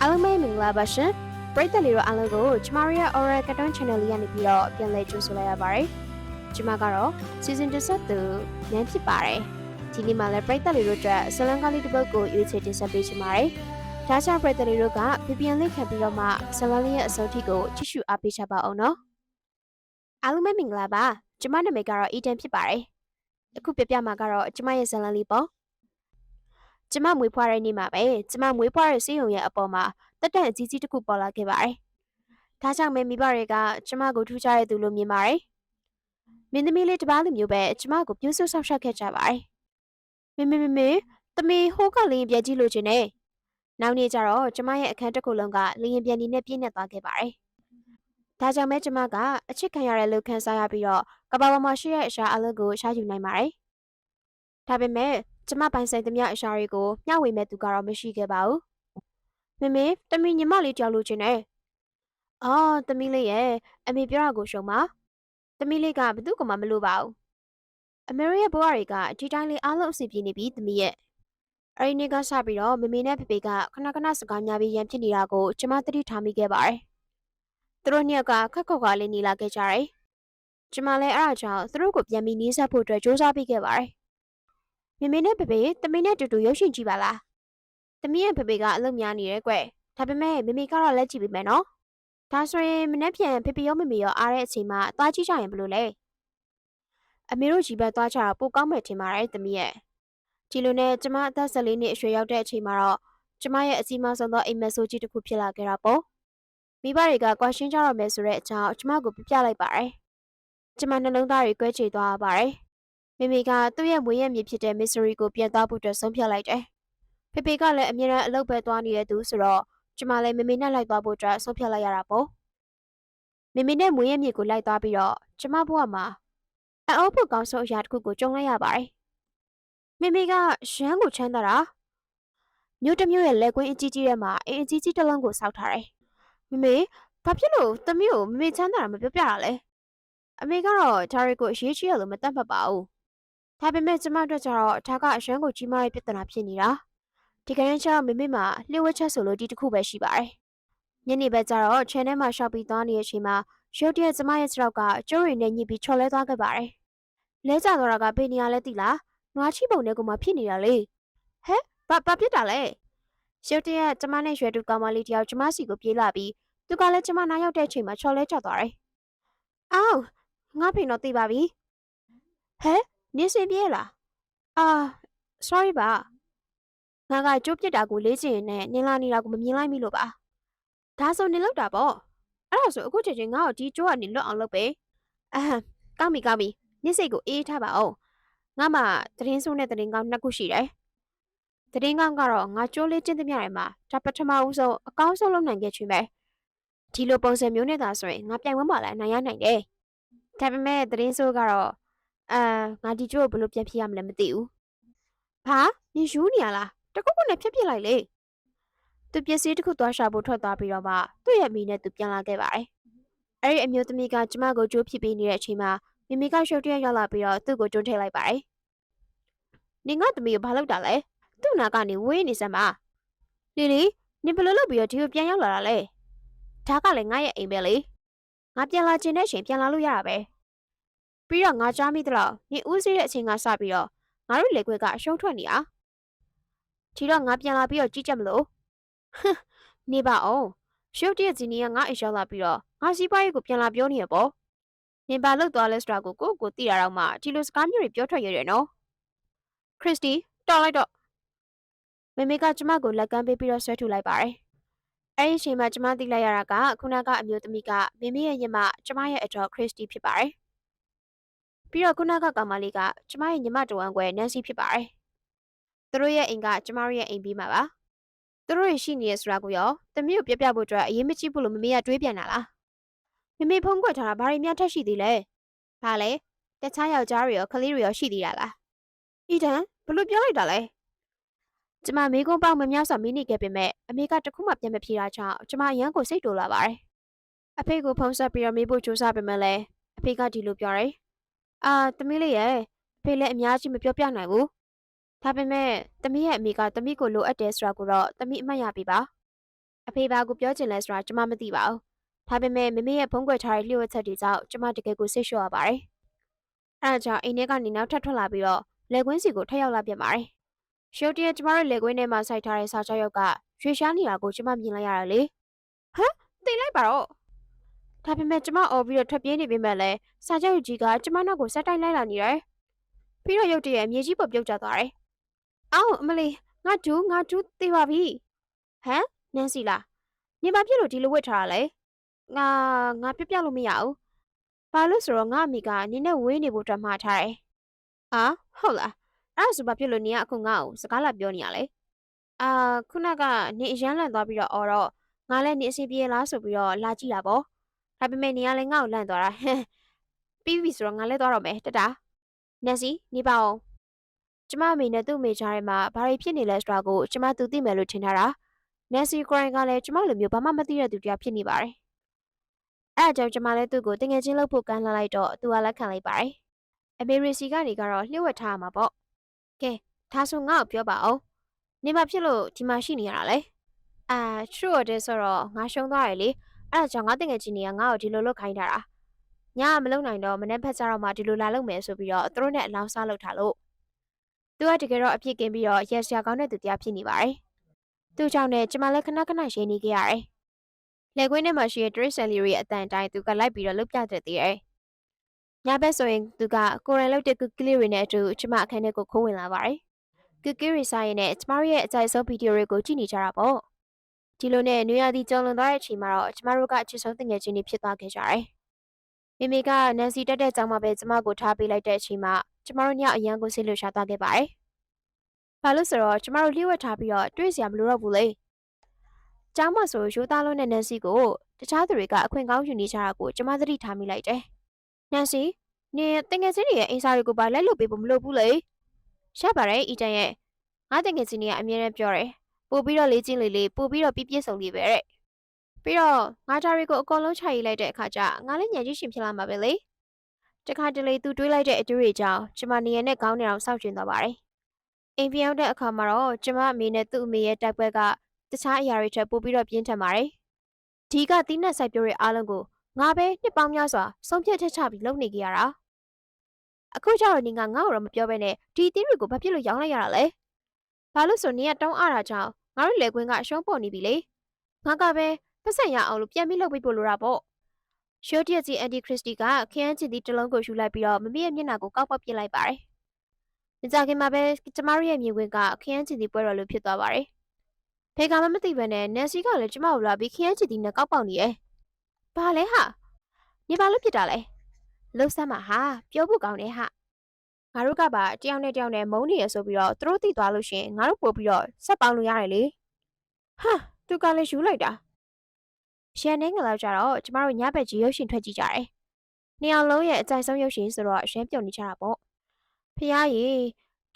အားလုံးပဲမင်္ဂလာပါရှင်ပရိသတ်လေးတို့အားလုံးကိုကျမတို့ရဲ့ Oral Cartoon Channel လေးကနေပြီးတော့ပြန်လည်ကြိုဆိုလိုက်ရပါတယ်ကျမကတော့ Season 17သူနန်းဖြစ်ပါတယ်ဒီနေ့မှလည်းပရိသတ်လေးတို့အတွက်ဇလန်ကားလေးတစ်ပုဒ်ကိုရွေးချယ်တင်ဆက်ပေးချင်ပါတယ်ဒါကြောင့်ပရိသတ်လေးတို့ကပြန်လေးခံပြီးတော့မှဇလန်လေးရဲ့အဆုံးထိကိုကြည့်ရှုအားပေးချပါအောင်နော်အားလုံးပဲမင်္ဂလာပါကျမနာမည်ကတော့ Eden ဖြစ်ပါတယ်အခုပြပြမှာကတော့ကျမရဲ့ဇလန်လေးပေါ့ ကျမမွေးဖွားတဲ့နေ့မှာပဲကျမမွေးဖွားတဲ့စေးရုံရဲ့အပေါ်မှာတက်တန့်အကြီးကြီးတစ်ခုပေါ်လာခဲ့ပါတယ်။ဒါကြောင့်ပဲမိဘတွေကကျမကိုထူးခြားတဲ့သူလို့မြင်ပါတယ်။မင်းသမီးလေးတစ်ပါးလိုမျိုးပဲကျမကိုပြုစုဆောက်ရှောက်ခဲ့ကြပါတယ်။မမေမမေတမီဟိုးကလင်းပြက်ကြည့်လို့ခြင်းနဲ့နောက်နေ့ကျတော့ကျမရဲ့အခန်းတစ်ခုလုံးကလင်းပြန်နေနဲ့ပြည့်နေသွားခဲ့ပါတယ်။ဒါကြောင့်ပဲကျမကအချစ်ခံရတဲ့လူခံစားရပြီးတော့ကဘာပေါ်မှာရှိတဲ့အရာအလုပ်ကိုရှာယူနိုင်ပါတယ်။ဒါပေမဲ့ ကျမပိုင်ဆိုင်သမျှအရာတွေကိုမျှဝေမဲ့သူကတော့မရှိခဲ့ပါဘူး။မမေတမီညီမလေးကြောက်လို့ချင်းနဲ့။အော်တမီလေးရဲ့အမေပြောတာကိုရှုံပါ။တမီလေးကဘသူ့ကမှမလို့ပါဘူး။အမေရဲ့ဘဝတွေကဒီတိုင်းလေးအားလုံးအဆင်ပြေနေပြီတမီရဲ့။အဲဒီနေ့ကစပြီးတော့မမေနဲ့ဖေဖေကခဏခဏစကားများပြီးရန်ဖြစ်နေတာကိုကျမသတိထားမိခဲ့ပါတယ်။သူတို့နှစ်ယောက်ကခက်ခေါက်ကလေးနေလာခဲ့ကြတယ်။ကျမလည်းအဲ့ဒါကြောင့်သူတို့ကိုပြန်ပြီးနီးစပ်ဖို့အတွက်စူးစမ်းပေးခဲ့ပါတယ်။ မမေနဲ့ဖေဖေတမီနဲ့တူတူရုပ်ရှင်ကြည့်ပါလား။တမီရဲ့ဖေဖေကအလုပ်များနေတယ်ကွ။ဒါပေမဲ့မမေကတော့လက်ကြည့်ပေးမယ်နော်။ဒါဆိုရင်မနေ့ပြန်ဖေဖေရောမမေရောအားတဲ့အချိန်မှာသွားကြည့်ကြရင်ဘယ်လိုလဲ။အမေတို့ကြီးပဲသွားကြတာပိုကောင်းမယ်ထင်ပါတယ်တမီရဲ့။ဒီလိုနဲ့ကျမအသက်14နှစ်အရွယ်ရောက်တဲ့အချိန်မှာတော့ကျမရဲ့အစီအမဆုံးသောအိမ်မက်ဆိုးကြီးတစ်ခုဖြစ်လာခဲ့တာပေါ့။မိဘတွေကကွာရှင်းကြတော့မယ်ဆိုတဲ့အကြောင်းကျမကိုပြပြလိုက်ပါတယ်။ကျမနှလုံးသားတွေကွဲချေသွားပါတယ်။ မိမိကသူ့ရဲ့မွေးရမြေဖြစ်တဲ့ Mystery ကိုပြန်သွားဖို့အတွက်ဆုံးဖြတ်လိုက်တယ်။ဖေဖေကလည်းအမြဲတမ်းအလုပ်ပဲသွားနေတဲ့သူဆိုတော့ကျမလည်းမမေနဲ့လိုက်သွားဖို့အတွက်ဆုံးဖြတ်လိုက်ရတာပေါ့မမေနဲ့မွေးရမြေကိုလိုက်သွားပြီးတော့ကျမဘဝမှာအအိုးဖို့ကောင်းဆုံးအရာတစ်ခုကိုကြုံလိုက်ရပါတယ်မမေကရမ်းကိုချမ်းသာတာမြို့တစ်မြို့ရဲ့လက်ကွင်းအကြီးကြီးထဲမှာအင်းအကြီးကြီးတစ်လုံးကိုစောက်ထားတယ်မမေဘာဖြစ်လို့သမီးကိုမမေချမ်းသာတာမပြောပြတာလဲအမေကတော့ဒါတွေကိုအရေးကြီးရလို့မတတ်မှတ်ပါဘူး ဒါပေမဲ့ကျမတို့ကျတော့ဒါကအရန်ကိုကြီးမားတဲ့ပြဿနာဖြစ်နေတာဒီကနေ့ကျတော့မမေမှာလျှို့ဝှက်ချက်ဆိုလို့ဒီတစ်ခုပဲရှိပါတယ်ညနေဘက်ကျတော့ channel မှာရှောက်ပြီးသွားနေတဲ့အချိန်မှာရုတ်တရက်ကျမရဲ့ခြေထောက်ကကျိုးရီနဲ့ညှိပြီးချော်လဲသွားခဲ့ပါတယ်လဲကျသွားတာကဘယ်နေရာလဲသိလားနွားချီပုံနဲ့ကိုမှဖြစ်နေတာလေဟဲဘာဘာဖြစ်တာလဲရုတ်တရက်ကျမနဲ့ရွှေတူကောင်မလေးတယောက်ကျမစီကိုပြေးလာပြီးသူကလည်းကျမနားရောက်တဲ့အချိန်မှာချော်လဲကျသွားတယ်အော်ငါဖေတော့သိပါပြီဟဲ နင်းစင်ပြေးလားအာ sorry ပါငါကကြိုးပြစ်တာကိုလေးချင်နဲ့နင်းလာနေတာကိုမမြင်လိုက်မိလို့ပါဒါဆိုနင်လောက်တာပေါ့အဲ့ဒါဆိုအခုချိန်ချင်းငါ့ကိုဒီကြိုးကနေလွတ်အောင်လုပ်ပေးအဟမ်ကောင်းပြီကောင်းပြီနင့်စိတ်ကိုအေးထားပါအောင်ငါမှသတင်းဆိုးနဲ့သတင်းကောင်းနှစ်ခုရှိတယ်သတင်းကောင်းကတော့ငါကြိုးလေးကျင့်သမျှတွေမှာဒါပထမဦးဆုံးအကောင်းဆုံးလုပ်နိုင်ခဲ့ချင်ပဲဒီလိုပုံစံမျိုးနဲ့သာဆိုရင်ငါပြိုင်ဝန်းပါလဲနိုင်ရနိုင်တယ်ဒါပေမဲ့သတင်းဆိုးကတော့ အာငါဒီကြိုးကိုဘယ်လိုပြန်ဖြေရမလဲမသိဘူးဘာနင်ယူနေရလားတခုခုနဲ့ဖြတ်ပြစ်လိုက်လေသူပစ္စည်းတစ်ခုသွားရှာဖို့ထွက်သွားပြီးတော့မှသူ့ရဲ့မိနဲ့သူပြန်လာခဲ့ပါတယ်အဲ့ဒီအမျိုးသမီးကကျမကိုကြိုးဖြစ်ပေးနေတဲ့အချိန်မှာမိမိကရှုပ်တရက်ရောက်လာပြီးတော့သူ့ကိုတွန်းထည့်လိုက်ပါတယ်နင်ကသမီးကိုဘာလုပ်တာလဲသူ့နာကနေဝေးနေစမ်းပါလီလီနင်ဘယ်လိုလုပ်ပြီးတော့ဒီကိုပြန်ရောက်လာတာလဲဒါကလည်းငါရဲ့အိမ်ပဲလေငါပြန်လာခြင်းတဲ့အချိန်ပြန်လာလို့ရတာပဲ ပြီးတော့ငါကြားမိသလောက်နင်ဦးစီးတဲ့အချိန်ကစပြီးတော့ငါတို့လေခွဲကအရှုံးထွက်နေတာဒီတော့ငါပြန်လာပြီးတော့ကြည့်ချက်မလို့ဟမ်နေပါအောင်ရုပ်တရက်ကြီးနီကငါအိမ်ရောက်လာပြီးတော့ငါစီးပွားရေးကိုပြန်လာပြောနေရပေါ့နင်ပါလောက်သွားလဲဆိုတာကိုကိုယ့်ကိုသိရတော့မှဒီလိုစကားမျိုးတွေပြောထွက်ရတယ်နော်ခရစ်စတီတော်လိုက်တော့မမေကကျမကိုလက်ကမ်းပေးပြီးတော့ဆွဲထုတ်လိုက်ပါတယ်အဲ့ဒီအချိန်မှာကျမသိလိုက်ရတာကခုနကအမျိုးသမီးကမမေရဲ့ညီမကျမရဲ့အတော်ခရစ်စတီဖြစ်ပါတယ် ပြီးတော့ခုနကကောင်မလေးကကျမရဲ့ညီမတဝမ်းကွယ်နန်စီဖြစ်ပါတယ်သူတို့ရဲ့အိမ်ကကျမတို့ရဲ့အိမ်ပြီးမှာပါသူတို့ရရှိနေရဆိုတာကိုရောတမီးကိုပြပြဖို့အတွက်အရေးမကြီးဘူးလို့မမေကတွေးပြန်လာလားမမေဖုံးကွက်ထားတာဘာတွေများထက်ရှိသေးလဲဘာလဲတခြားယောက်ျားတွေရောကလေးတွေရောရှိသေးတာလားအီဒန်ဘလို့ပြောလိုက်တာလဲကျမမေကွန်းပေါက်မများစွာမင်းနေခဲ့ပေမဲ့အမေကတခုမှပြန်မဖြေတာကြောင့်ကျမအရန်ကိုစိတ်တူလာပါတယ်အဖေကိုဖုံးဆက်ပြီးတော့မေးဖို့ကြိုးစားပေမဲ့လည်းအဖေကဒီလိုပြောတယ် အာတမီးလေးရဲ့အဖေလည်းအများကြီးမပြောပြနိုင်ဘူးဒါပေမဲ့တမီးရဲ့အမေကတမီးကိုလိုအပ်တယ်ဆိုတာကိုတော့တမီးအမှတ်ရပြီပါအဖေဘာကိုပြောချင်လဲဆိုတာကျမမသိပါဘူးဒါပေမဲ့မမေရဲ့ဖုန်းကွယ်ထားတဲ့လျှို့ဝှက်ချက်တွေကြောင့်ကျမတကယ်ကိုစိတ်လျှော့ရပါတယ်အဲဒါကြောင့်အိမ်ထဲကနေနောက်ထပ်ထွက်လာပြီးတော့လက်ကွင်းစီကိုထပ်ရောက်လာပြန်ပါတယ်ရှိုးတရက်ကျမတို့လက်ကွင်းထဲမှာစိုက်ထားတဲ့စာချုပ်ရုပ်ကရွှေရှားနေတာကိုကျမမြင်လိုက်ရတာလေဟမ်သိလိုက်ပါတော့ ဒါပေမဲ့ကျမအော်ပြီးတော့ထွက်ပြေးနေပေမဲ့လည်းစာချုပ်ရုပ်ကြီးကကျမနောက်ကိုဆက်တိုက်လိုက်လာနေတယ်ပြီးတော့ရုပ်တရက်အမြေကြီးပေါ်ပြုတ်ကျသွားတယ်အော်အမလီငါဒူးငါဒူးသိပါပြီဟမ်နန်စီလားနေပါပြစ်လို့ဒီလိုဝတ်ထားတာလဲငါငါပြပြလို့မရဘူးဘာလို့ဆိုတော့ငါအမိကနင်းနဲ့ဝေးနေဖို့အတွက်မှားထားတယ်ဟာဟုတ်လားအဲ့ဒါဆိုဘာဖြစ်လို့နင်ကအခုငါ့ကိုစကားလာပြောနေရလဲအာခုနကနေအရန်လန့်သွားပြီးတော့အော်တော့ငါလည်းနေအစီပြေလားဆိုပြီးတော့လာကြည့်တာပေါ့ ဒါပေမဲ့နေကလည်းငါ့ကိုလန့်သွားတာဟမ်ပြီးပြီဆိုတော့ငါလည်းသွားတော့မယ်တတာနန်စီနေပါအောင်ကျမအမေနဲ့သူ့အမေကြားထဲမှာဘာတွေဖြစ်နေလဲဆိုတာကိုကျမသူသိမယ်လို့ထင်ထားတာ Nancy Crying ကလည်းကျမလိုမျိုးဘာမှမသိတဲ့သူတရားဖြစ်နေပါတယ်။အဲအကြောင်းကျမလည်းသူ့ကိုတငယ်ချင်းလုပ်ဖို့ကမ်းလှမ်းလိုက်တော့သူကလက်ခံလိုက်ပါတယ်။အမေရီစီကနေကတော့လျှို့ဝှက်ထားမှာပေါ့။ကဲဒါဆိုငါ့ကိုပြောပါအောင်။နေမဖြစ်လို့ဒီမှာရှိနေရတာလေ။အာ true or တဲ့ဆိုတော့ငါရှုံးသွားတယ်လေ။ အဲအကြောင်းငါတငယ်ချင်းတွေကငါ့ကိုဒီလိုလုပ်ခိုင်းထားတာ။ညကမလုံနိုင်တော့မနေ့ဖက်ကြတော့မှဒီလိုလာလုပ်မယ်ဆိုပြီးတော့သူတို့နဲ့အလောင်းစားလုပ်ထားလို့သူကတကယ်တော့အပြစ်ကင်းပြီးတော့ရက်စရာကောင်းတဲ့သူတရားဖြစ်နေပါတယ်။သူ့ကြောင့်နဲ့ကျမလည်းခဏခဏရင်းနေခဲ့ရတယ်။လက်ကွင်းထဲမှာရှိတဲ့ Trace Celery ရဲ့အတန်တိုင်းသူကလိုက်ပြီးတော့လုတ်ပြတတ်သေးတယ်။ညဘက်ဆိုရင်သူကကိုရန်လုတ်တဲ့ cookie လေးတွေနဲ့အတူကျမအခန်းထဲကိုခိုးဝင်လာပါတယ်။ cookie တွေစားရင်နဲ့ကျမတို့ရဲ့အကြိုက်ဆုံးဗီဒီယိုတွေကိုကြည့်နေကြတာပေါ့။ ဒီလိုနဲ့နွေရာသီကြုံလွန်သွားတဲ့အချိန်မှာတော့ကျမတို့ကအချစ်ဆုံးတငယ်ချင်းတွေဖြစ်သွားခဲ့ကြတယ်။မိမိကနန်စီတက်တဲ့ကြောင်မှာပဲကျမကိုထားပေးလိုက်တဲ့အချိန်မှာကျမတို့ညအရန်ကိုဆိတ်လွှတ်ရှာသွားခဲ့ပါတယ်။ဘာလို့ဆိုတော့ကျမတို့လျှို့ဝှက်ထားပြီးတော့တွေ့စရာမလိုတော့ဘူးလေ။ကျောင်းမှာဆိုရိုးသားလုံးနဲ့နန်စီကိုတခြားသူတွေကအခွင့်ကောင်းယူနေကြတာကိုကျမသတိထားမိလိုက်တယ်။နန်စီနင်တငယ်ချင်းတွေရဲ့အိမ်စာတွေကိုပါလိုက်လုပ်ပေးဖို့မလိုဘူးလေ။ရှာပါတယ်အီတန်ရဲ့ငါတငယ်ချင်းတွေကအမြဲတမ်းပြောတယ်။ ပို့ပြီးတော့လေးချင်းလေးလေးပို့ပြီးတော့ပြည့်ပြည့်စုံလေးပဲတဲ့။ပြီးတော့ငါသားတွေကိုအကုန်လုံးချရေးလိုက်တဲ့အခါကျငါလည်းညံကြီးရှင်ဖြစ်လာမှာပဲလေ။တခါတလေသူတွေးလိုက်တဲ့အတူတွေကြောင့်ကျမနေရနဲ့ကောင်းနေအောင်စောင့်ကျင်သွားပါတယ်။အိမ်ပြောင်းတဲ့အခါမှာတော့ကျမအမေနဲ့သူ့အမေရဲ့တိုက်ပွဲကတခြားအရာတွေထက်ပိုပြီးတော့ပြင်းထန်ပါတယ်။ဒီကတီးနှက်ဆိုင်ပြိုးရဲ့အားလုံးကိုငါပဲနှစ်ပေါင်းများစွာဆုံးဖြတ်ချက်ချပြီးလုပ်နေကြရတာ။အခုကျတော့နင်ကငါ့ကိုတော့မပြောဘဲနဲ့ဒီတီးတွေကိုဘာဖြစ်လို့ရောင်းလိုက်ရတာလဲ။ ဘာလို့ဆိုနင်ကတောင်းအတာကြောင့်ငါတို့လေကွင်းကအရှုံးပေါ်နေပြီလေ။ငါကပဲပတ်စံရအောင်လို့ပြန်ပြီးလုပ်ပေးဖို့လိုတာပေါ့။ရှိုးတရက်ကြီးအန်တီခရစ်စတီကခရမ်းချင်တီတစ်လုံးကိုယူလိုက်ပြီးတော့မမေရဲ့မျက်နှာကိုကောက်ပေါက်ပစ်လိုက်ပါတယ်။မကြခင်မှာပဲကျမတို့ရဲ့မြင်ကွင်းကခရမ်းချင်တီပွဲတော်လိုဖြစ်သွားပါတယ်။ဖေကမှမသိဘဲနဲ့နန်စီကလည်းကျမကိုလာပြီးခရမ်းချင်တီနဲ့ကောက်ပေါက်နေရဲ့။ဘာလဲဟာ။နေပါလို့ဖြစ်တာလဲ။လှုပ်ဆမ်းမှာဟာပြောဖို့ကောင်းတယ်ဟာ။ ငါတို့ကပါတယောက်နဲ့တယောက်နဲ့မုန်းနေရဆိုပြီးတော့သူတို့သိသွားလို့ရှင်ငါတို့ပို့ပြီးတော့ဆက်ပေါင်းလို့ရတယ်လေ။ဟာသူကလည်းယူလိုက်တာ။ရှန်နေငလောက်ကြတော့ကျမတို့ညဘက်ကြီးရုပ်ရှင်ထွက်ကြည့်ကြတယ်။နှစ်ယောက်လုံးရဲ့အကြိုက်ဆုံးရုပ်ရှင်ဆိုတော့အရှမ်းပြုံနေကြတာပေါ့။ဖះရေ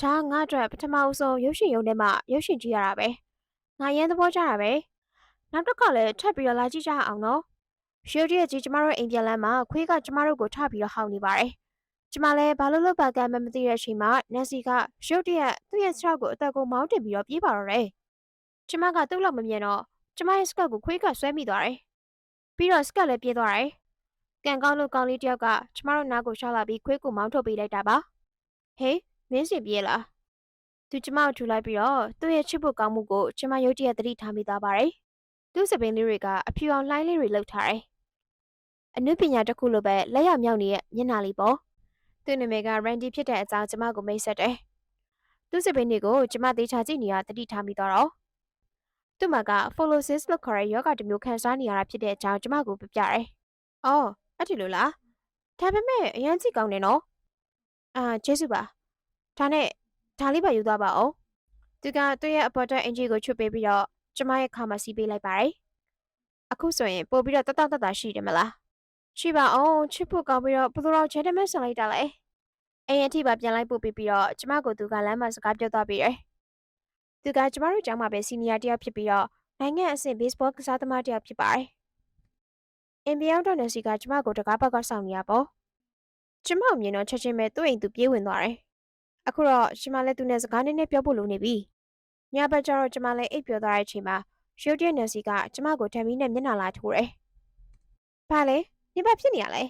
ဒါငါအတွက်ပထမအဆုံးရုပ်ရှင်ရုံထဲမှာရုပ်ရှင်ကြည့်ရတာပဲ။ငါရန်သဘောကျတာပဲ။နောက်တစ်ခါလည်းထပ်ပြီးတော့လာကြည့်ကြအောင်နော်။ရှိုးတရဲ့ကြီးကျမတို့အိမ်ပြန်လမ်းမှာခွေးကကျမတို့ကိုထပ်ပြီးတော့ဟောက်နေပါတယ်။ ကျမလည်းဘာလို့လို့ပါကမ်းမမသိတဲ့အချိန်မှာနန်စီကရှိုးတရဲ့သူ့ရဲ့ခြေထောက်ကိုအသက်ကိုမောင်းတင်ပြီးတော့ပြေးပါတော့တယ်။ကျမကသူ့လောက်မမြင်တော့ကျမရဲ့စကတ်ကိုခွေးကဆွဲမိသွားတယ်။ပြီးတော့စကတ်လည်းပြေးသွားတယ်။ကန်ကောင်းလို့ကောင်းလေးတယောက်ကကျမတို့နားကိုရှောက်လာပြီးခွေးကိုမောင်းထုတ်ပေးလိုက်တာပါ။ဟေးမင်းစီပြေးလား။သူကျမကိုထူလိုက်ပြီးတော့သူ့ရဲ့ချစ်ဖို့ကောင်းမှုကိုကျမရုတ်တရက်သတိထားမိသွားပါတယ်။သူ့စပင်းလေးတွေကအဖြူအောင်လှိုင်းလေးတွေလှုပ်ထားတယ်။အနုပညာတစ်ခုလိုပဲလက်ရမြောက်နေတဲ့မျက်နှာလေးပေါ့။ သူ့နာမည်က Randy ဖြစ်တဲ့အကြောင်းကျမကိုမိတ်ဆက်တယ်။သူ့စပင်းတွေကိုကျမသေချာကြည့်နေရသတိထားမိသွားတော့သူ့မှာက follosis လို့ခေါ်တဲ့ယောဂတစ်မျိုးခံစားနေရတာဖြစ်တဲ့အကြောင်းကျမကိုပြပြတယ်။အော်အဲ့ဒီလိုလား။ဒါပေမဲ့အရင်ကြည့်ကောင်းတယ်နော်။အာကျေးဇူးပါ။ဒါနဲ့ဒါလေးပါယူသွားပါအောင်။သူကသူ့ရဲ့အပေါ်တက်အင်ဂျီကိုချွတ်ပေးပြီးတော့ကျမရဲ့ခါမှာစီးပေးလိုက်ပါတယ်။အခုဆိုရင်ပို့ပြီးတော့တတတတရှိတယ်မလား။ ရှိပါအောင်ချစ်ဖို့ကောင်းပြီးတော့ဘယ်လိုတော့ချဲတယ်မဲဆန်လိုက်တာလဲ။အိမ်အထိပါပြန်လိုက်ပို့ပေးပြီးတော့ကျမကိုသူကလမ်းမှာစကားပြောသွားပြီးတယ်။သူကကျမတို့ကျောင်းမှာပဲစီနီယာတယောက်ဖြစ်ပြီးတော့နိုင်ငံအဆင့်ဘေးစဘောကစားသမားတယောက်ဖြစ်ပါတယ်။အင်ဘီယောင်းတော်နယ်စီကကျမကိုတကားဘက်ကစောင့်နေရပေါ့။ကျမကိုမြင်တော့ချက်ချင်းပဲသူ့အိမ်သူပြေးဝင်သွားတယ်။အခုတော့ကျမလည်းသူနဲ့စကားနည်းနည်းပြောဖို့လိုနေပြီ။ညဘက်ကျတော့ကျမလည်းအိပ်ပျော်သွားတဲ့အချိန်မှာရုတ်တရက်နန်စီကကျမကိုဓာမီနဲ့မျက်နှာလာထိုးတယ်။ဘာလဲ နင်ဘာဖြစ်နေရလဲ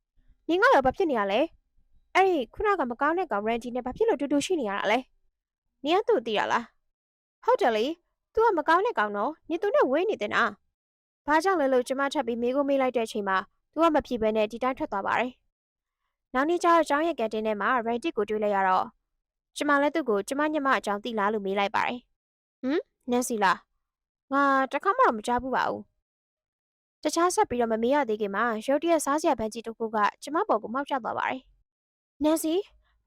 ။နင်ကတော့ဘာဖြစ်နေရလဲ။အဲ့ဒီခုနကမကောင်းတဲ့ကောင်ရန်ဂျီနဲ့ဘာဖြစ်လို့တူတူရှိနေရတာလဲ။နင်ကသူ့သိရလား။ဟုတ်တယ်လေ။ तू ကမကောင်းတဲ့ကောင်တော့နင်သူနဲ့ဝေးနေတဲ့နာ။ဘာကြောင့်လဲလို့ကျမထပ်ပြီးမေးကိုမေးလိုက်တဲ့အချိန်မှာ तू ကမဖြစ်ဘဲနဲ့ဒီတိုင်းထွက်သွားပါတယ်။နောက်နေ့ကျတော့ကျောင်းရဲ့ကန်တင်းထဲမှာရန်ဂျီကိုတွေ့လိုက်ရတော့ကျမလည်းသူ့ကိုကျမညမအကြောင်းသိလားလို့မေးလိုက်ပါတယ်။ဟမ်နန်စီလား။ငါတခါမှတော့မကြားဘူးပါဘူး။ တခြားဆက်ပြီးတော့မမေးရသေးခင်မှာရုတ်တရက်စားစရာပန်းကြီးတစ်ခုကကျမပေါ်ကိုမှောက်ကျသွားပါတယ်။နန်စီ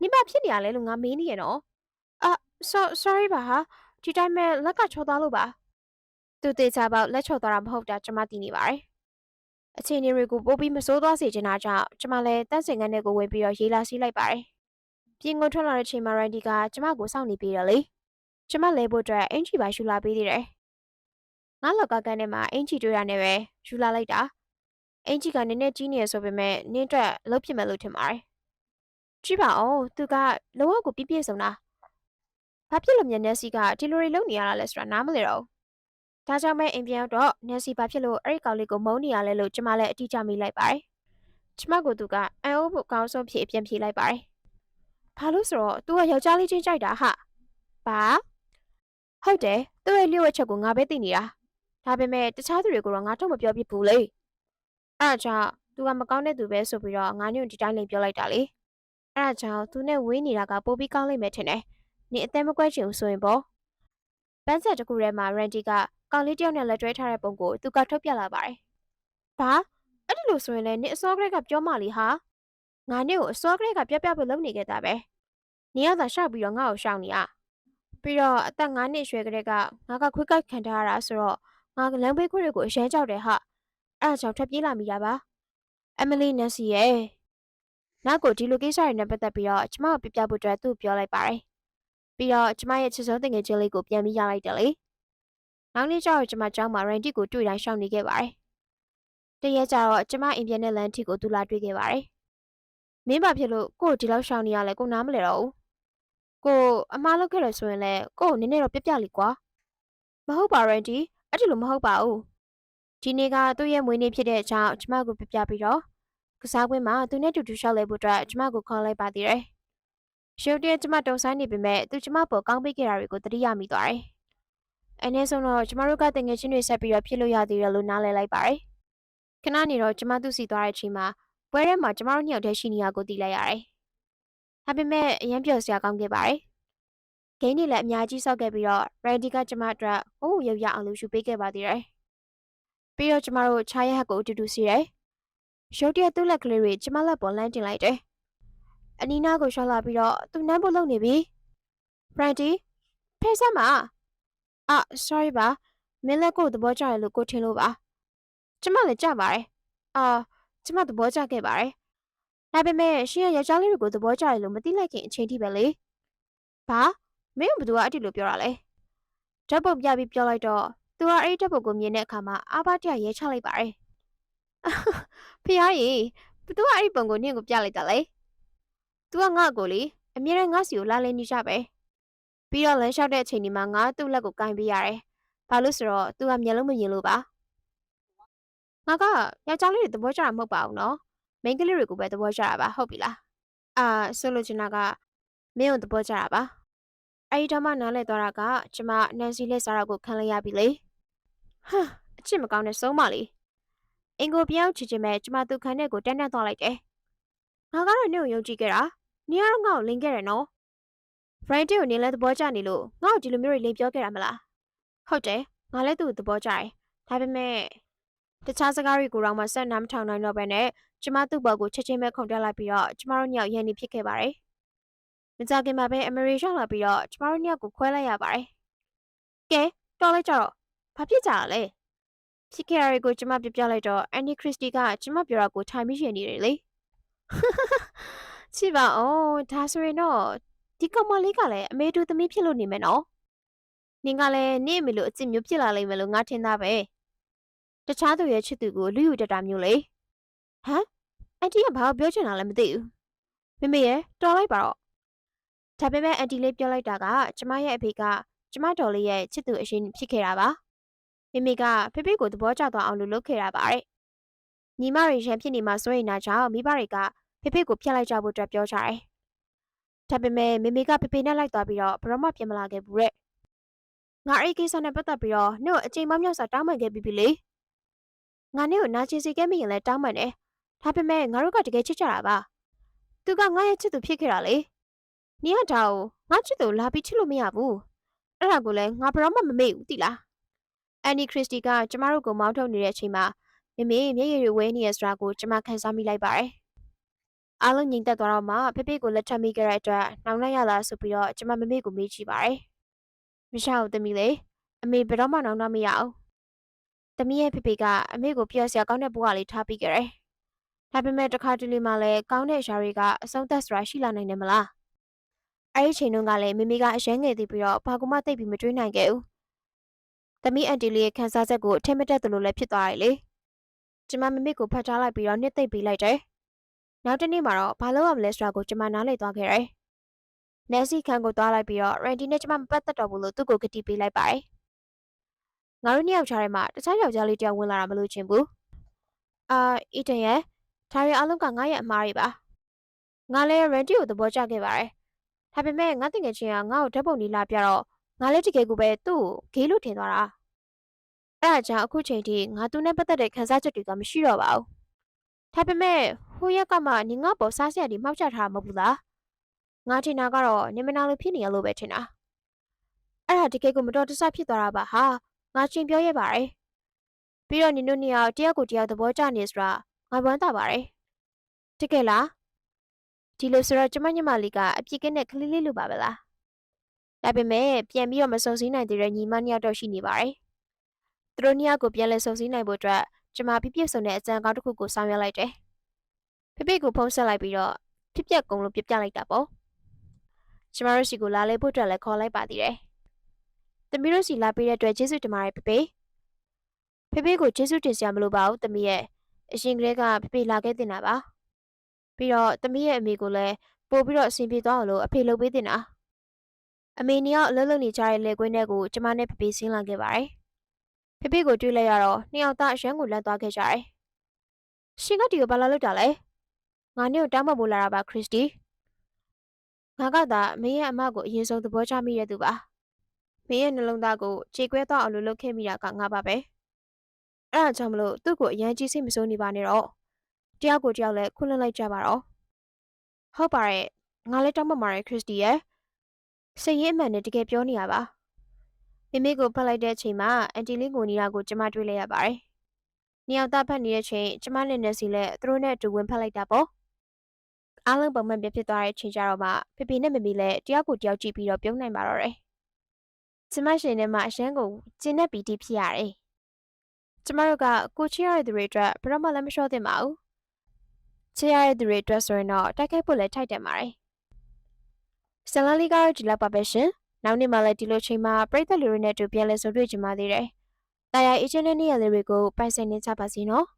နင်ဘာဖြစ်နေရလဲလို့ငါမေးနေရနော်။အာ so sorry ပါဟာဒီတိုင်းမဲ့လက်ကချောသွားလို့ပါ။သူသေးချာပေါက်လက်ချောသွားတာမဟုတ်တာကျမသိနေပါတယ်။အခြေအနေတွေကိုပို့ပြီးမစိုးသွားစေချင်တာကြောင့်ကျမလည်းတန့်စင်ငန်းတွေကိုဝင်ပြီးတော့ရေးလာစီးလိုက်ပါတယ်။ပြင်ကုန်ထွက်လာတဲ့ချိန်မှာရန်ဒီကကျမကိုစောင့်နေပြီးတော့လေ။ကျမလဲဖို့အတွက်အင်ဂျီပါယူလာပေးသေးတယ်။ ငါလောက်ကကန်ထဲမှာအင်ဂျီတွေ့ရနေပဲယူလာလိုက်တာ။အင်ဂျီကနည်းနည်းကြီးနေရဆိုပေမဲ့နင်းအတွက်လှုပ်ဖြစ်မယ်လို့ထင်ပါတယ်။ကြည့်ပါဦးသူကလုံးဝကိုပြည့်ပြည့်စုံတာ။ဘာဖြစ်လို့မြန်နက်စီကဒီလိုတွေလုပ်နေရတာလဲဆိုတာနားမလည်တော့ဘူး။ဒါကြောင့်မဲအိမ်ပြန်ရောက်တော့နက်စီဘာဖြစ်လို့အဲ့ဒီကောင်လေးကိုမုန်းနေရလဲလို့ကျမလည်းအတိအကျမေးလိုက်ပါတယ်။ကျမကသူကအန်အိုးဖို့အကောင်းဆုံးဖြေအပြန်ဖြေလိုက်ပါတယ်။ဘာလို့ဆိုတော့ तू ကယောက်ျားလေးချင်းကြိုက်တာဟာ။ဘာ။ဟုတ်တယ်သူ့ရဲ့လျှို့ဝှက်ချက်ကိုငါပဲသိနေတာ။ ဒါပေမဲ့တခြားသူတွေကိုတော့ငါတော့မပြောပြဘူးလေ။အဲ့ဒါကြောင့် तू ကမကောင်းတဲ့သူပဲဆိုပြီးတော့ငါညွန့်ဒီတိုင်းလေးပြောလိုက်တာလေ။အဲ့ဒါကြောင့် तू နဲ့ဝေးနေတာကပိုပြီးကောင်းလိမ့်မယ်ထင်တယ်။နေအသက်မကွက်ချင်ဘူးဆိုရင်ပေါ့။ပန်းဆက်တစ်ခုထဲမှာရန်တီကကောင်လေးတယောက်နဲ့လက်တွဲထားတဲ့ပုံကိုသူကထုတ်ပြလာပါတယ်။ဘာအဲ့ဒီလိုဆိုရင်လည်းနေအစောကလေးကပြောမှလीဟာငါနေကိုအစောကလေးကပြပြဖို့လုပ်နေခဲ့တာပဲ။နေရတာရှောက်ပြီးတော့ငါ့ကိုရှောက်နေရ။ပြီးတော့အသက်9နှစ်ရွယ်ကလေးကငါကခွေးကိုက်ခံထားရတာဆိုတော့ ငါလမ်းဘေးခွေးတွေကိုအရန်ကြောက်တယ်ဟာ။အဲ့ဒါကြောင့်ထပ်ပြေးလာမိတာပါ။အမလီနန်စီရဲ့နောက်ကိုဒီလိုကိစ္စတွေနဲ့ပတ်သက်ပြီးတော့ကျမကိုပြပြဖို့အတွက်သူ့ပြောလိုက်ပါတယ်။ပြီးတော့ကျမရဲ့ချစ်စိုးတင်ငယ်ချင်းလေးကိုပြန်ပြီးရလိုက်တယ်လေ။နောက်နေ့ကျတော့ကျမကျောင်းမှာရန်တီကိုတွေ့တိုင်းရှောင်နေခဲ့ပါတယ်။တရက်ကျတော့ကျမအိမ်ပြန်တဲ့လမ်းထိကိုသူလာတွေ့ခဲ့ပါတယ်။မင်းဘာဖြစ်လို့ကို့ကိုဒီလောက်ရှောင်နေရလဲကိုနားမလဲတော့ဘူး။ကိုအမားလုပ်ခဲ့ရဆိုရင်လည်းကို့ကိုနည်းနည်းတော့ပြပြလိကွာ။မဟုတ်ပါရန်တီ အဲ့ဒီလိုမဟုတ်ပါဘူး။ဒီနေ့ကသူ့ရဲ့မွေးနေ့ဖြစ်တဲ့အကြောင်းကျမကိုပြပြပြီးတော့ကစားကွင်းမှာသူနဲ့တူတူရှောက်လဲဖို့အတွက်ကျမကိုခေါ်လိုက်ပါသေးတယ်။ရုတ်တရက်ကျမတုံဆိုင်နေပေမဲ့သူကျမပေါ်ကောင်းပေးခဲ့တာတွေကိုသတိရမိသွားတယ်။အနည်းဆုံးတော့ကျမတို့ကတငယ်ချင်းတွေဆက်ပြီးတော့ဖြစ်လို့ရသေးတယ်လို့နားလည်လိုက်ပါတယ်။ခဏနေတော့ကျမသူ့စီသွားတဲ့အချိန်မှာပွဲထဲမှာကျမတို့ညောင်တဲ့ရှိနေရကိုသိလိုက်ရတယ်။ဒါပေမဲ့အရင်ပြောစရာကောင်းခဲ့ပါတယ်။ ဂိမ်းတွေလည်းအများကြီးဆောက်ခဲ့ပြီးတော့ရန်ဒီကကျမအတွက်ဟိုးရုပ်ရအောင်လို့ယူပေးခဲ့ပါသေးတယ်။ပြီးတော့ကျမတို့ချားရဟက်ကိုအတူတူစီတယ်။ရုတ်တရက်သူ့လက်ကလေးတွေကျမလက်ပေါ်လမ်းတင်လိုက်တယ်။အနီးနားကိုရှောက်လာပြီးတော့သူနမ်းဖို့လုပ်နေပြီ။ဖရန်တီဖေးစမ်းပါ။အာ sorry ပါမင်းလက်ကိုသဘောကျတယ်လို့ကိုထင်လို့ပါ။ကျမလည်းကြပါတယ်။အာကျမသဘောကျခဲ့ပါတယ်။ဒါပေမဲ့ရှင်ရဲ့ယောက်ျားလေးတွေကိုသဘောကျတယ်လို့မသိလိုက်ခင်အချိန်ထိပဲလေ။ဘာ မင်းကဘသူကအဲ့ဒီလိုပြောတာလဲ။ဓာတ်ပုံပြပြီးပြောလိုက်တော့သူကအဲ့ဒီဓာတ်ပုံကိုမြင်တဲ့အခါမှာအာဘတရရဲချလိုက်ပါတယ်။ဖះကြီးဘသူကအဲ့ဒီပုံကိုနင့်ကိုပြလိုက်တာလဲ။ तू ကငါ့ကိုလေအမြဲတမ်းငါ့စီကိုလာလည်နေကြပဲ။ပြီးတော့လမ်းလျှောက်တဲ့အချိန်ဒီမှာငါသူ့လက်ကိုကင်ပေးရတယ်။ဘာလို့ဆိုတော့ तू ကမျက်လုံးမမြင်လို့ပါ။ငါကယောက်ျားလေးတွေသဘောကျတာမဟုတ်ပါဘူးနော်။မိန်းကလေးတွေကိုပဲသဘောကျတာပါဟုတ်ပြီလား။အာဆိုလိုချင်တာကမင်းကိုသဘောကျတာပါ။ အဲ့ဒီတော့မှနားလဲသွားတာကကျမနန်စီလက်စားတော့ကိုခံလိုက်ရပြီလေ။ဟာအချစ်မကောင်းတဲ့ဆုံးမလေး။အင်ကိုပြောင်းချစ်ချင်မဲ့ကျမသူခံတဲ့ကိုတန်းတန်းသွားလိုက်တယ်။ငါကတော့နင့်ကိုယုံကြည်ခဲ့တာ။နင်ကတော့ငါ့ကိုလင်ခဲ့တယ်နော်။ Friday ကိုနင်လည်းသဘောကျနေလို့ငါ့ကိုဒီလိုမျိုးတွေလိန်ပြောခဲ့တာမလား။ဟုတ်တယ်။ငါလည်းသူ့ကိုသဘောကျတယ်။ဒါပေမဲ့တခြားစကားတွေကိုတော့မှဆက်နားမထောင်နိုင်တော့ဘဲနဲ့ကျမသူ့ဘော်ကိုချက်ချင်းပဲခုန်တက်လိုက်ပြီးတော့ကျမတို့ညောက်ရန်နေဖြစ်ခဲ့ပါတယ်။ မကြခင်မှာပဲအမေရိရောက်လာပြီးတော့ကျမတို့ညောက်ကိုခွဲလိုက်ရပါတယ်။ကဲတော်လိုက်ကြတော့ဘာဖြစ်ကြတာလဲ။ဖြစ်ခဲ့ရတွေကိုကျမပြပြလိုက်တော့အန်နီခရစ်စတီကကျမပြောတာကိုထိုင်ပြီးရှင်နေတယ်လေ။ချစ်ပါအောင်ဒါဆိုရင်တော့ဒီကောင်မလေးကလည်းအမေတူသမီးဖြစ်လို့နေမယ်နော်။နင်ကလည်းနင့်အမေလိုအစ်စ်မျိုးဖြစ်လာလိမ့်မယ်လို့ငါထင်တာပဲ။တခြားသူရဲ့ချစ်သူကိုလူယူတတ်တာမျိုးလေ။ဟမ်အန်တီကဘာကိုပြောချင်တာလဲမသိဘူး။မမေရဲ့တော်လိုက်ပါတော့။ ဒါပေမဲ့အန်တီလေးပြောလိုက်တာကကျမရဲ့အဖေကကျမတော်လေးရဲ့ချစ်သူအရှင်ဖြစ်ခဲ့တာပါ။မမိမိကဖေဖေကိုသဘောကျသွားအောင်လို့လုပ်ခဲ့တာပါတဲ့ညီမတွေရန်ဖြစ်နေမှစိုးရိမ်တာကြောင့်မိဘတွေကဖေဖေကိုဖျက်လိုက်ကြဖို့အတွက်ပြောကြတယ်ဒါပေမဲ့မိမိကဖေဖေနဲ့လိုက်သွားပြီးတော့ဘရောမပြင်မလာခဲ့ဘူးတဲ့ငါအဲ့ဒီကိစ္စနဲ့ပတ်သက်ပြီးတော့နှုတ်အချိန်မမြောက်စွာတောင်းပန်ခဲ့ပြီးပြီလေငါနေ့ကိုနာကျင်စေခဲ့မိရင်လည်းတောင်းပန်တယ်ဒါပေမဲ့ငါတို့ကတကယ်ချစ်ကြတာပါသူကငါရဲ့ချစ်သူဖြစ်ခဲ့တာလေ နီးရတာကိုငါချစ်သူလာပြီးချစ်လို့မရဘူးအဲ့ဒါကိုလည်းငါဘရောမမမေ့ဘူးတိလားအန်နီခရစ်စတီကကျမတို့ကိုမောင်းထုတ်နေတဲ့အချိန်မှာမမေမျက်ရည်တွေဝဲနေရဆိုတာကိုကျမခန်းစားမိလိုက်ပါတယ်။အားလုံးငြိမ်သက်သွားတော့မှဖေဖေကိုလက်ထပ်မိခဲ့တဲ့အတွက်နှောင်းလိုက်ရလားဆိုပြီးတော့ကျမမမေကိုမေးကြည့်ပါတယ်။မရှောက်သမီးလေအမေဘယ်တော့မှနှောင်းတော့မရအောင်။သမီးရဲ့ဖေဖေကအမေကိုပြောစရာကောင်းတဲ့ဘဝလေးထားပြီးကြတယ်။ဒါပေမဲ့တစ်ခါတလေမှလည်းကောင်းတဲ့ຢာတွေကအဆုံးသက်ဆိုတာရှိလာနိုင်တယ်မလား။ အဲ့ဒီချိန်တုန်းကလည်းမမေကအရန်ငယ်သေးပြီးတော့ဘာကူမှတိတ်ပြီးမတွေးနိုင်ခဲ့ဘူး။သမီးအန်တီလေးရဲ့ခန်းစားချက်ကိုအထင်မတက်သလိုလည်းဖြစ်သွားတယ်လေ။ကျမမမေကိုဖတ်ထားလိုက်ပြီးတော့နှစ်သိမ့်ပေးလိုက်တယ်။နောက်တစ်နေ့မှာတော့ဘာလုပ်ရမလဲဆိုတာကိုကျမနားလည်သွားခဲ့တယ်။နယ်စီခန်းကိုသွားလိုက်ပြီးတော့ရန်တီနဲ့ကျမမပတ်သက်တော့ဘူးလို့သူ့ကိုကတိပေးလိုက်ပါတယ်။ငါတို့နှစ်ယောက်ချားထဲမှာတခြားယောက်ျားလေးတယောက်ဝင်လာတာမလို့ချင်ဘူး။အာအီတန်ရဲ့ဒါရီအားလုံးကငါရဲ့အမားတွေပါ။ငါလည်းရန်တီကိုသဘောကျခဲ့ပါတယ်။ ဒါပေမဲ့ငါတငယ်ချင်းကငါ့ကိုဓာတ်ပုံလေးလာပြတော့ငါလည်းတကယ်ကိုပဲသူ့ကိုဂေးလို့ထင်သွားတာအဲ့ဒါကြောင့်အခုချိန်ထိငါသူနဲ့ပတ်သက်တဲ့ခန်းစားချက်တွေကမရှိတော့ပါဘူးဒါပေမဲ့ဟိုရက်ကမှနင်ငါ့ပေါ်စားစရာတွေမှောက်ချထားမှာမဟုတ်ဘူးလားငါထင်တာကတော့နင်မနာလို့ဖြစ်နေရလို့ပဲထင်တာအဲ့ဒါတကယ်ကိုမတော်တဆဖြစ်သွားတာပါဟာငါချင်းပြောရပါတယ်ပြီးတော့နင်တို့နှစ်ယောက်တယောက်ကိုတယောက်သဘောကျနေဆိုတာငါဝမ်းသာပါတယ်တကယ်လား ဒီလိုဆိုတော့ကျမညမလေးကအပြစ်ကင်းတဲ့ကလေးလေးလိုပါပဲလားဒါပေမဲ့ပြန်ပြီးတော့မစုံစည်းနိုင်သေးတဲ့ညီမနှစ်ယောက်တော့ရှိနေပါတယ်။သူတို့နှစ်ယောက်ကိုပြန်လဲစုံစည်းနိုင်ဖို့အတွက်ကျမပြပြဆုံတဲ့အကြံကောင်းတစ်ခုကိုဆောင်ရွက်လိုက်တယ်။ဖေဖေကိုဖုန်းဆက်လိုက်ပြီးတော့ဖြစ်ပျက်ကုန်လို့ပြပြလိုက်တာပေါ့။ကျမတို့စီကိုလာလဲဖို့အတွက်လည်းခေါ်လိုက်ပါသေးတယ်။သမီးတို့စီလာပေးတဲ့အတွက်ကျေးဇူးတင်ပါတယ်ဖေဖေ။ဖေဖေကိုကျေးဇူးတင်စရာမလိုပါဘူးသမီးရဲ့အရှင်ကလေးကဖေဖေလာခဲ့တင်တာပါ။ ပြီးတော့သမီးရဲ့အမေကိုလည်းပို့ပြီးတော့အဆင်ပြေသွားအောင်လို့အဖေလုပ်ပေးတင်တာ။အမေနှစ်ယောက်အလုပ်လုပ်နေကြတဲ့လေကွင်းထဲကိုကျမနဲ့ဖေဖေဆင်းလာခဲ့ပါတယ်။ဖေဖေကိုတွေ့လိုက်ရတော့နှစ်ယောက်သားအရန်ကိုလန့်သွားခဲ့ကြတယ်။ရှင်ကဒီကိုဘာလာလုပ်တာလဲ။ငါနဲ့ကိုတောင်းပန်ဖို့လာတာပါခရစ်စတီ။ငါကသာမင်းရဲ့အမကိုအရင်ဆုံးသဘောချမိတဲ့သူပါ။မင်းရဲ့နှလုံးသားကိုခြေကွဲသွားအောင်လို့လုပ်ခဲ့မိတာကငါပါပဲ။အဲ့ဒါကြောင့်မလို့သူ့ကိုအရန်ကြီးစိတ်မစိုးနေပါနဲ့တော့။ တယောက်ကိုတယောက်လည်းခွင့်လွှတ်လိုက်ကြပါတော့။ဟုတ်ပါရဲ့။ငါလည်းတောင်းပန်ပါတယ်ခရစ်စတီရဲ့။စိတ်ရင်းအမှန်နဲ့တကယ်ပြောနေရပါမိမိကိုဖတ်လိုက်တဲ့အချိန်မှာအန်တီလင်းကိုနီယာကိုကျမတွေ့လိုက်ရပါတယ်။နှစ်ယောက်သားဖတ်နေတဲ့အချိန်ကျမနဲ့နယ်စီလည်းသူတို့နဲ့အတူဝင်ဖတ်လိုက်တာပေါ့။အားလုံးပုံမှန်ပြဖြစ်သွားတဲ့အချိန်ကျတော့မှဖေဖေနဲ့မမီလည်းတယောက်ကိုတယောက်ကြည့်ပြီးတော့ပြုံးနိုင်ပါတော့တယ်။ကျမရှင်ထဲမှာအရန်ကိုကျင်းတဲ့ပီတိဖြစ်ရတယ်။ကျမတို့ကကိုချီရတဲ့သူတွေအတွက်ဘယ်တော့မှလည်းမလျှော့သင့်ပါဘူး။ ချီရတဲ့သူတွေအတွက်ဆိုရင်တော့တိုက်ခိုက်ဖို့လည်းထိုက်တယ်ပါတယ်။ဆလန်လီကတော့ဒီလောက်ပါပဲရှင်။နောက်နေ့မှလည်းဒီလိုချိန်မှာပြည်သက်လူတွေနဲ့အတူပြန်လဲဆုံတွေ့ကြပါသေးတယ်။တာယာအေဂျင့်တဲ့နေရာလေးတွေကိုပိုင်ဆိုင်နေကြပါစီနော်။